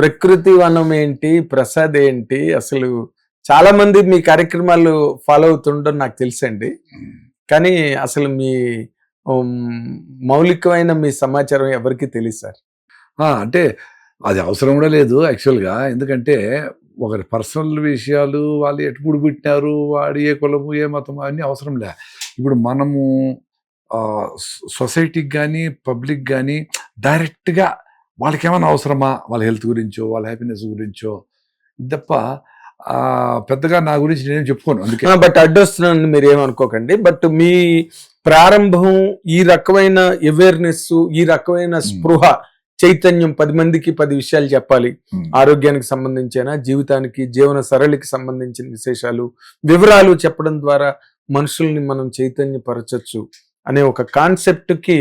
ప్రకృతి వనం ఏంటి? ప్రసాద్ ఏంటి? అసలు చాలా మంది మీ కార్యక్రమాలు ఫాలో అవుతుండడం నాకు తెలుసండి. కానీ అసలు మీ మౌలికమైన మీ సమాచారం ఎవరికి తెలియదు సార్. అంటే అది అవసరం కూడా లేదు యాక్చువల్గా. ఎందుకంటే ఒకరి పర్సనల్ విషయాలు వాళ్ళు ఎప్పుడు పుట్టినారు వాడు ఏ కులము ఏ మతం అన్నీ అవసరం లే. ఇప్పుడు మనము సొసైటీకి కానీ పబ్లిక్ కానీ డైరెక్ట్గా వాళ్ళకి ఏమైనా అవసరమా? వాళ్ళ హెల్త్ గురించో వాళ్ళ హ్యాపీనెస్ గురించో? తప్ప పెద్దగా నా గురించి నేనేం చెప్పుకోను. అందుకే బట్ అడ్డొస్తున్నాను మీరు ఏమనుకోకండి బట్ మీ ప్రారంభం ఈ రకమైన అవేర్నెస్ ఈ రకమైన స్పృహ చైతన్యం పది మందికి పది విషయాలు చెప్పాలి. ఆరోగ్యానికి సంబంధించిన? జీవితానికి జీవన సరళికి సంబంధించిన విశేషాలు వివరాలు చెప్పడం ద్వారా మనుషుల్ని మనం చైతన్యపరచచ్చు అనే ఒక కాన్సెప్ట్కి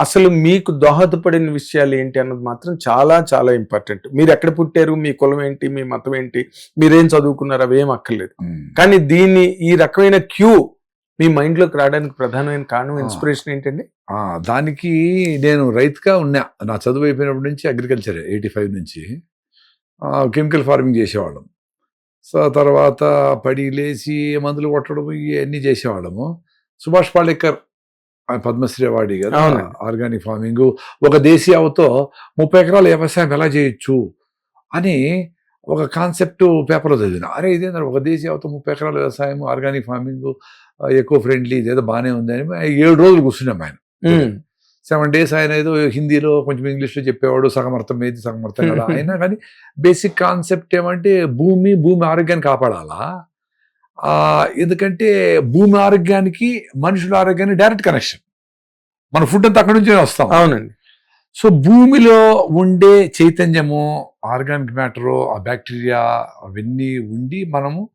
అసలు మీకు దోహదపడిన విషయాలు ఏంటి అన్నది మాత్రం చాలా చాలా ఇంపార్టెంట్. మీరు ఎక్కడ పుట్టారు? మీ కులం ఏంటి? మీ మతం ఏంటి? మీరేం చదువుకున్నారు అవి అక్కర్లేదు. కానీ దీన్ని ఈ రకమైన క్యూ మీ మైండ్లోకి రావడానికి ప్రధానమైన కారణం. ఇన్స్పిరేషన్ ఏంటండి? దానికి నేను రైతుగా ఉన్నా. నా చదువు అయిపోయినప్పటి నుంచి అగ్రికల్చర్ ఎయిటీ ఫైవ్ నుంచి. కెమికల్ ఫార్మింగ్ చేసేవాళ్ళం. సో తర్వాత పడి లేచి మందులు కొట్టడం ఇవన్నీ చేసేవాళ్ళము. సుభాష్ పాలేకర్ పద్మశ్రీ అవార్డు కదా. Organic farming. ఒక దేశీయవతో ముప్పై ఎకరాల వ్యవసాయం ఎలా చేయొచ్చు అని ఒక కాన్సెప్ట్ పేపర్లో చదివిన. అరే ఇదేంటే ఒక దేశీయవతో ముప్పై ఎకరాల వ్యవసాయం ఆర్గానిక్ ఫార్మింగ్ ఎక్కువ ఫ్రెండ్లీ ఇదేదో బాగానే ఉంది అని ఏడు రోజులు కూర్చున్నాం ఆయన. సెవెన్ డేస్ ఆయన ఏదో హిందీలో కొంచెం ఇంగ్లీష్లో చెప్పేవాడు సగం అర్థం ఏది సగం అర్థం కదా అయినా కానీ బేసిక్ కాన్సెప్ట్ ఏమంటే భూమి భూమి ఆరోగ్యాన్ని కాపాడాలా? ఎందుకంటే భూమి ఆరోగ్యానికి మనుషుల ఆరోగ్యానికి డైరెక్ట్ కనెక్షన్ మన ఫుడ్ అంతా అక్కడి నుంచే వస్తాం. అవునండి. సో భూమిలో ఉండే చైతన్యము ఆర్గానిక్ మ్యాటరు ఆ బ్యాక్టీరియా అవన్నీ ఉండి మనము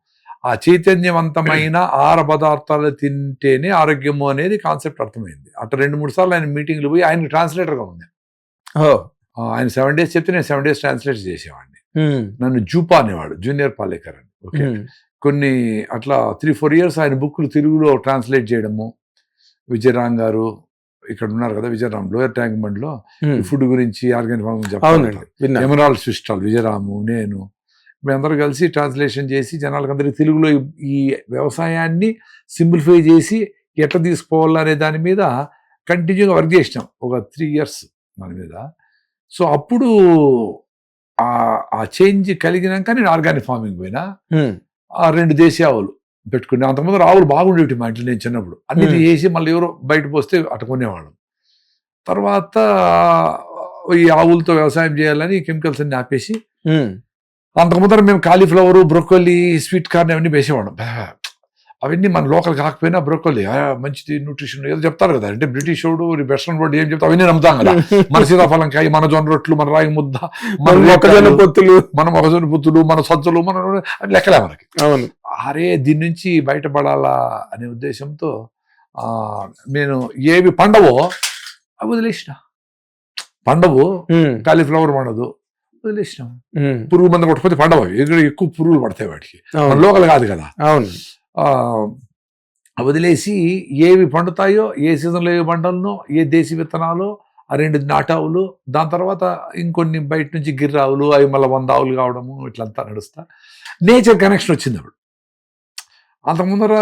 ఆ చైతన్యవంతమైన ఆహార పదార్థాలు తింటేనే ఆరోగ్యము అనేది కాన్సెప్ట్ అర్థమైంది. అట్లా రెండు మూడు సార్లు ఆయన మీటింగ్లు పోయి ఆయన ట్రాన్స్లేటర్గా ఉంది ఆయన సెవెన్ డేస్ చెప్తే నేను సెవెన్ డేస్ ట్రాన్స్లేట్ చేసేవాడిని. నన్ను జూపా అనేవాడు జూనియర్ పాలేకర్ అని. ఓకే. కొన్ని అట్లా త్రీ ఫోర్ ఇయర్స్ ఆయన బుక్లు తెలుగులో ట్రాన్స్లేట్ చేయడము. విజయరామ్ గారు ఇక్కడ ఉన్నారు కదా విజయరామ్ లోయర్ ట్యాంక్ బండ్లో. ఫుడ్ గురించి ఆర్గానిక్ ఫార్మింగ్ విన్నా ఎమరాల్డ్ సిస్టాల్ విజయరాము నేను మేమందరూ కలిసి ట్రాన్స్లేషన్ చేసి జనాలకు అందరికీ తెలుగులో ఈ- వ్యవసాయాన్ని సింప్లిఫై చేసి ఎట్లా తీసుకోవాలనే దాని మీద కంటిన్యూగా వర్క్ చేసినాం. ఒక త్రీ ఇయర్స్ దాని మీద. సో అప్పుడు ఆ ఆ చేంజ్ కలిగినాక నేను ఆర్గానిక్ ఫార్మింగ్ పోయినా. ఆ రెండు దేశీయ ఆవులు పెట్టుకుని అంతకుముందు ఆవులు బాగుండేవి మా ఇంట్లో నేను చిన్నప్పుడు. అన్ని. వేసి మళ్ళీ ఎవరో బయట పోస్తే అట్టుకునేవాళ్ళం తర్వాత ఈ ఆవులతో వ్యవసాయం చేయాలని కెమికల్స్ అన్ని ఆపేసి అంతకుముందర మేము కాలీఫ్లవర్ బ్రొక్కోలీ స్వీట్ కార్న్ అవన్నీ వేసేవాళ్ళం. అవన్నీ మన లోకల్ కాకపోయినా బ్రొక్కోలీ మంచిది న్యూట్రిషన్ ఏదో చెప్తారు కదా. అంటే బ్రిటిష్ వాడు వెస్ట్రన్ వాడు ఏం చెప్తా అవన్నీ నమ్ముతాం కదా. మన సీతాఫలం కాయ మన జొన్న రొట్లు మన రాగి ముద్ద మన మొక్కజొన్న పొత్తులు. మన మొక్కజొన్న పుత్తులు మన సజ్జలు మన లెక్కలే మనకి. అవును. అరే దీని నుంచి బయటపడాలా అనే ఉద్దేశంతో ఆ, నేను ఏవి పండవో అవి వదిలేసిన. పండవు కాలీఫ్లవర్ పండదు వదిలేసినాం. పురుగు మంది కొట్టకపోతే పండవు ఎక్కువ పురుగులు పడతాయి వాటికి. లోకల్ కాదు కదా. అవును. వదిలేసి ఏవి పండుతాయో ఏ సీజన్లో ఏవి పంటలను ఏ దేశీ విత్తనాలు ఆ రెండు నాటావులు దాని తర్వాత ఇంకొన్ని బయట నుంచి గిర్రావులు అవి మళ్ళీ వంద ఆవులు కావడము ఇట్లంతా నడుస్తా. నేచర్ కనెక్షన్ వచ్చింది అప్పుడు. అంత ముందర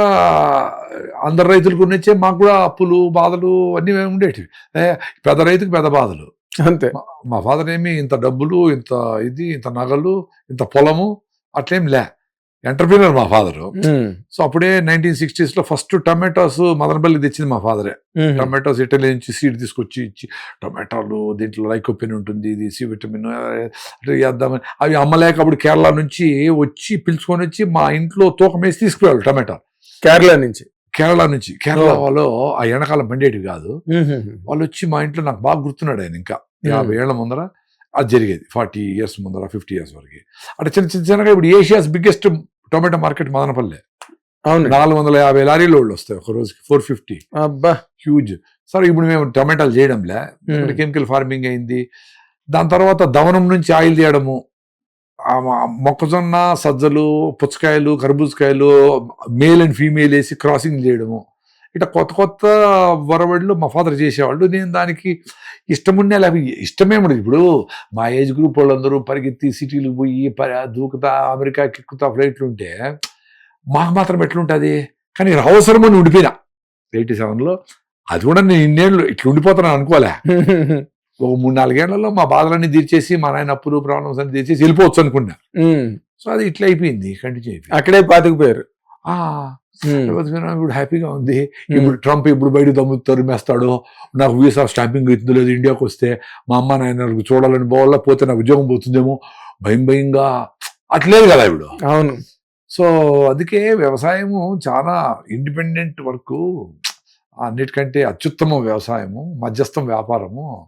అందరు రైతులకు ఉన్నచ్చే మాకు కూడా అప్పులు బాధలు అన్నీ ఉండేటివి. ఏ, పెద్ద రైతుకు పెద్ద బాధలు. అంతే. మా- మా ఫాదర్ ఏమి ఇంత డబ్బులు ఇంత ఇది ఇంత నగలు ఇంత పొలము అట్లేం లే. ఎంటర్ప్రీనర్ మా ఫాదరు సో అప్పుడే నైన్టీన్ సిక్స్టీస్లో ఫస్ట్ టమాటోస్ మదనపల్లి తెచ్చింది మా ఫాదరే టమాటోస్ ఇటలీ నుంచి సీడ్ తీసుకొచ్చి ఇచ్చి టమాటాలు దీంట్లో లైకోపిన్ ఉంటుంది ఇది సి విటమిన్ వేద్దామని. అవి అమ్మలేక అప్పుడు కేరళ నుంచి వచ్చి పిలుచుకొని వచ్చి మా ఇంట్లో తూకం వేసి తీసుకుపోయారు టమాటా. కేరళ నుంచి. కేరళ నుంచి. కేరళ. వాళ్ళు ఆ ఎండాకాలం పండేటివి కాదు. వాళ్ళు వచ్చి మా ఇంట్లో నాకు బాగా గుర్తున్నాడు ఆయన ఇంకా. యాభై ఏళ్ళ ముందర అది జరిగేది ఫార్టీ ఇయర్స్ ముందర ఫిఫ్టీ ఇయర్స్ వరకు. అంటే చిన్న చిన్న చిన్నగా ఇప్పుడు Asia's biggest tomato market Madanapalle అవును. నాలుగు వందల యాభై లారీలు వాళ్ళు వస్తాయి ఒక రోజుకి ఫోర్ ఫిఫ్టీ. అబ్బా! హ్యూజ్ సరే ఇప్పుడు మేము టమాటాలు చేయడంలే. కెమికల్ ఫార్మింగ్ అయింది. దాని తర్వాత దవనం నుంచి ఆయిల్ తీయడము. మొక్కజొన్న సజ్జలు పుచ్చకాయలు కర్బూజకాయలు మేల్ అండ్ ఫీమేల్ వేసి క్రాసింగ్ చేయడము. ఇట్లా కొత్త కొత్త వరవడిలో మా ఫాదర్ చేసేవాళ్ళు. నేను దానికి ఇష్టమున్నే లేకపోతే ఇష్టమే ఉండదు. ఇప్పుడు మా ఏజ్ గ్రూప్ వాళ్ళందరూ పరిగెత్తి సిటీలకు పోయి ప- దూకుతా అమెరికాకి ఎక్కుతా ఫ్లైట్లు ఉంటే మాకు మాత్రం ఎట్లుంటుంది? కానీ ఇక్కడ అవసరమని ఉండిపోయినా. ఎయిటీ సెవెన్లో అది కూడా నేను ఇన్నేళ్ళు ఇట్లా ఉండిపోతున్నాను అనుకోలే. ఒక మూడు నాలుగేళ్ళలో మా బాధలన్నీ తీర్చేసి మా నాయన అప్పులు ప్రాబ్లమ్స్ అన్ని తీర్చేసి వెళ్ళిపోవచ్చు అనుకున్నా. సో అది ఇట్లా అయిపోయింది. కంటిన్యూ అయిపోయింది. అక్కడే పాతుకుపోయారు. ఇప్పుడు హ్యాపీగా ఉంది. ఇప్పుడు ట్రంప్ ఇప్పుడు బయట దమ్ము తరిమేస్తాడు నాకు వీసా స్టాంపింగ్ అవుతుందో లేదు ఇండియాకి వస్తే మా అమ్మ నాయనలకు చూడాలని పోవాలా? పోతే నాకు ఉద్యోగం పోతుందేమో? భయం భయంగా అట్లేదు కదా ఇప్పుడు. అవును. సో అందుకే వ్యవసాయము చాలా ఇండిపెండెంట్ వర్క్. అన్నిటికంటే అత్యుత్తమ వ్యవసాయము మధ్యస్థం వ్యాపారము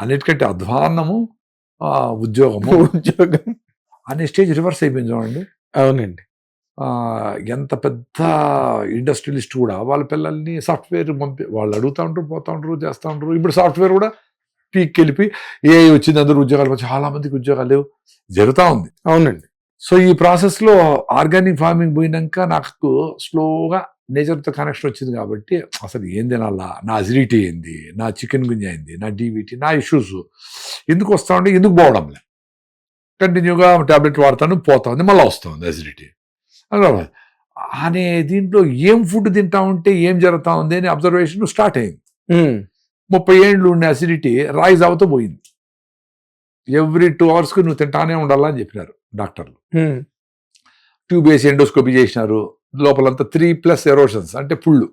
అన్నిటికంటే అధ్వాన్నము ఉద్యోగము. ఉద్యోగం. అనే స్టేజ్ రివర్స్ అయిపోయింది చూడండి. అవునండి. ఎంత పెద్ద ఇండస్ట్రియలిస్ట్ కూడా వాళ్ళ పిల్లల్ని సాఫ్ట్వేర్ పంపి వాళ్ళు అడుగుతా ఉంటారు పోతా ఉంటారు చేస్తూ ఉంటారు. ఇప్పుడు సాఫ్ట్వేర్ కూడా పీక్ వెళ్ళిపోయి ఏ వచ్చింది అందరూ ఉద్యోగాలు చాలా మందికి ఉద్యోగాలు లేవు. జరుగుతూ ఉంది. అవునండి. సో ఈ ప్రాసెస్లో ఆర్గానిక్ ఫార్మింగ్ పోయినాక నాకు స్లోగా నేచర్తో కనెక్షన్ వచ్చింది కాబట్టి అసలు ఏం తినాలా? నా అసిడిటీ ఏంది? నా చికెన్ గుంజ అయింది నా డీబీటీ నా ఇష్యూస్ ఎందుకు వస్తా ఉంటే ఎందుకు పోవడం లే కంటిన్యూగా టాబ్లెట్ వాడతాను పోతుంది మళ్ళీ వస్తుంది అసిడిటీ. అనే దీంట్లో ఏం ఫుడ్ తింటా ఉంటే ఏం జరుగుతా ఉంది అని అబ్జర్వేషన్ స్టార్ట్ అయింది. ముప్పై ఏళ్ళు ఉండే అసిడిటీ రైజ్ అవుతూ పోయింది. ఎవ్రీ టూ అవర్స్కి నువ్వు తింటానే ఉండాలని చెప్పినారు డాక్టర్లు. ట్యూబ్ వేసి ఎండోస్కోపీ చేసినారు. లోపలంతా త్రీ ప్లస్ ఎరోషన్స్ అంటే పుళ్ళు.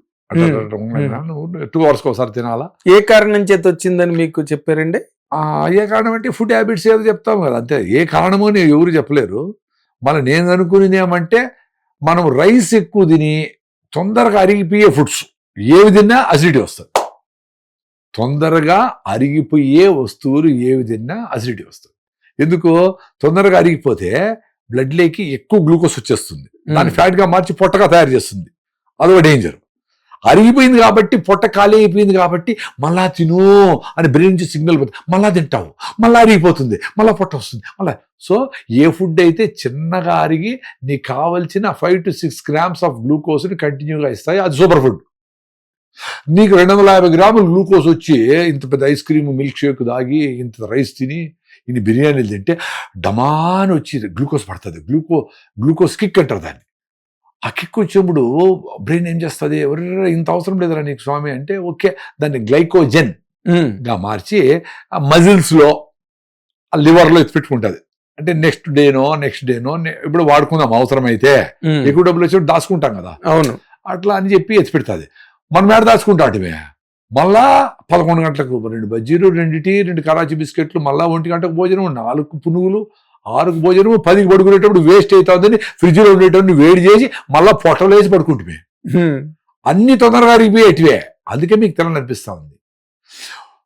టూ అవర్స్కి ఒకసారి తినాలా? ఏ కారణం చేత వచ్చిందని మీకు చెప్పారండి? ఏ కారణం అంటే ఫుడ్ హ్యాబిట్స్ ఏదో చెప్తాం కదా అంతే. ఏ కారణమో నేను ఎవరు చెప్పలేరు. మన నేను అనుకునేది ఏమంటే మనం రైస్ ఎక్కువ తిని తొందరగా అరిగిపోయే ఫుడ్స్ ఏవి తిన్నా అసిడిటీ వస్తుంది. తొందరగా అరిగిపోయే వస్తువులు ఏవి తిన్నా అసిడిటీ వస్తుంది. ఎందుకు? తొందరగా అరిగిపోతే బ్లడ్లోకి ఎక్కువ గ్లూకోజ్ వచ్చేస్తుంది. దాన్ని ఫ్యాట్గా మార్చి పొట్టగా తయారు చేస్తుంది. అదొక డేంజర్ అరిగిపోయింది కాబట్టి పొట్ట ఖాళీ అయిపోయింది కాబట్టి మళ్ళా తిను అని బ్రెయిన్ నుంచి సిగ్నల్ పోతుంది మళ్ళా తింటావు. మళ్ళా అరిగిపోతుంది. మళ్ళా పొట్ట వస్తుంది. మళ్ళా. సో ఏ ఫుడ్ అయితే చిన్నగా అరిగి నీకు కావలసిన five to six grams of గ్లూకోజ్ని కంటిన్యూగా ఇస్తాయి అది సూపర్ ఫుడ్ నీకు రెండు వందల యాభై గ్రాములు గ్లూకోజ్ వచ్చి ఇంత పెద్ద ఐస్ క్రీమ్ మిల్క్ షేక్ దాగి ఇంత రైస్ తిని ఇన్ని బిర్యానీలు తింటే డమాన్ వచ్చి గ్లూకోజ్ పడుతుంది. గ్లూకో గ్లూకోజ్ కిక్ అంటారు దాన్ని. ఆ కిక్ వచ్చినప్పుడు బ్రెయిన్ ఏం చేస్తుంది? "ఒర్రె, ఇంత అవసరం లేదురా నీకు స్వామి అంటే ఓకే దాన్ని గ్లైకోజెన్. గా మార్చి ఆ మజిల్స్లో ఎత్తి పెట్టుకుంటది. అంటే నెక్స్ట్ డేనో నెక్స్ట్ డేనో ఇప్పుడు వాడుకుందాం అవసరమైతే. ఎక్కువ డబ్బులు వచ్చి దాచుకుంటాం కదా. అవును. అట్లా అని చెప్పి ఎత్తి పెడుతుంది. మనం ఏడ దాచుకుంటాటివే? మళ్ళా పదకొండు గంటలకు రెండు బజ్జీలు రెండు టీ రెండు కరాచీ బిస్కెట్లు మళ్ళా ఒంటి గంటకు భోజనం నాలుగు పునుగులు ఆరుకు భోజనం పదికి పడుకునేటప్పుడు వేస్ట్ అవుతుందని ఫ్రిడ్జ్లో ఉండేటప్పుడు వేడి చేసి మళ్ళా పొట్టలు వేసి పడుకుంటుమే. అన్ని తొందరగా అరిగిపోయేటివే అందుకే మీకు తెలనిపిస్తా ఉంది.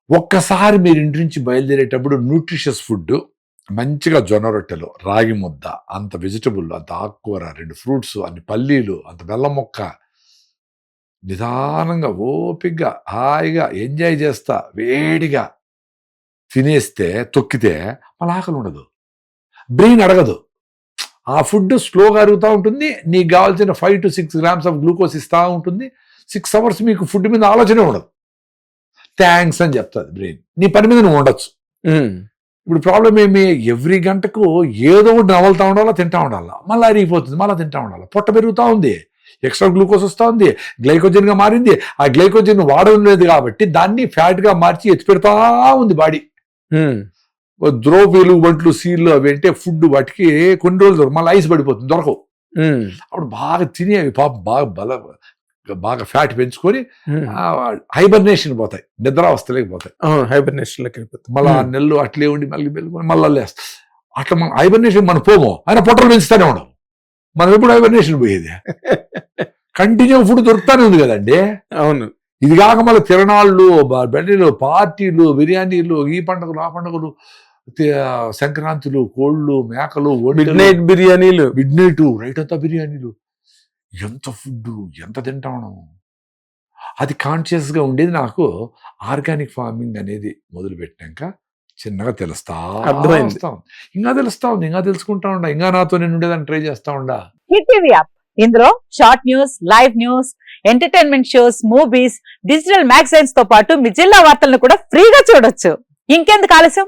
ఒక్కసారి మీరు ఇంటి నుంచి బయలుదేరేటప్పుడు న్యూట్రిషియస్ ఫుడ్ మంచిగా జొన్న రొట్టెలు రాగి ముద్ద అంత వెజిటబుల్ అంత ఆకుకూర రెండు ఫ్రూట్స్ అన్ని పల్లీలు అంత బెల్లం మొక్క నిదానంగా ఓపిగ్గా హాయిగా ఎంజాయ్ చేస్తా వేడిగా తినేస్తే తొక్కితే మళ్ళీ ఆకలి ఉండదు. బ్రెయిన్ అడగదు. ఆ ఫుడ్ స్లోగా అరుగుతూ ఉంటుంది. నీకు కావాల్సిన five to six grams of glucose ఇస్తూ ఉంటుంది. సిక్స్ అవర్స్ మీకు ఫుడ్ మీద ఆలోచనే ఉండదు. థ్యాంక్స్ అని చెప్తుంది బ్రెయిన్ నీ పని మీద నువ్వు ఉండొచ్చు. ఇప్పుడు ప్రాబ్లం ఏమి? ఎవ్రీ గంటకు ఏదో ఒకటి నవలుతా ఉండాలా తింటా ఉండాలా? మళ్ళీ అరిగిపోతుంది మళ్ళీ తింటా ఉండాలి? పొట్ట పెరుగుతూ ఉంది. ఎక్స్ట్రా గ్లూకోజ్ వస్తూ ఉంది. గ్లైకోజన్గా మారింది. ఆ గ్లైకోజన్ వాడడం లేదు కాబట్టి దాన్ని ఫ్యాట్గా మార్చి ఎత్తి పెడతా ఉంది బాడీ. ద్రోపీలు వంటలు సీళ్ళు అవి అంటే ఫుడ్ వాటికి కొన్ని రోజులు దొరకవు. మళ్ళీ ఐస్ పడిపోతుంది దొరకవు. అప్పుడు బాగా తిని అవి పాపం బాగా బల బాగా ఫ్యాట్ పెంచుకొని. హైబర్నేషన్ పోతాయి నిద్రావస్థలోకి పోతాయి హైబర్నేషన్లోకి వెళ్ళిపోతుంది మళ్ళీ ఆ. నెలలు అట్లే ఉండి మళ్ళీ వెళ్ళి మళ్ళీ లేస్తాం అట్లా మనం హైబర్నేషన్ మనం పోము ఆయన పొట్టలు పెంచుతానే ఉండవు మనం ఎప్పుడు హైబర్నేషన్ పోయేది కంటిన్యూ ఫుడ్ దొరుకుతానే ఉంది కదండి అవును ఇది కాక మళ్ళీ తిరణాళ్ళు బెడ్డీలు పార్టీలు బిర్యానీలు ఈ పండుగలు ఆ పండుగలు సంక్రాంతులు కోళ్ళు మేకలు మిడ్ నైట్ బిర్యానీలు. మిడ్ నైట్ రైట్ అంతా బిర్యానీలు. ఎంత ఫుడ్ ఎంత తింటాను అది కాన్షియస్గా ఉండేది నాకు ఆర్గానిక్ ఫార్మింగ్ అనేది మొదలు పెట్టాక చిన్నగా తెలుస్తా అర్థమైంది. ఇంకా తెలుస్తా ఉంది ఇంకా తెలుసుకుంటా ఉండా. ఇంకా నాతో నేను ఉండేదాన్ని ట్రై చేస్తా ఉండా. హిట్ టీవీ యాప్ ఇందులో short news live news entertainment shows movies digital మ్యాగజైన్స్తో పాటు మీ జిల్లా వార్తలను కూడా ఫ్రీగా చూడొచ్చు. ఇంకెందుకు ఆలస్యం?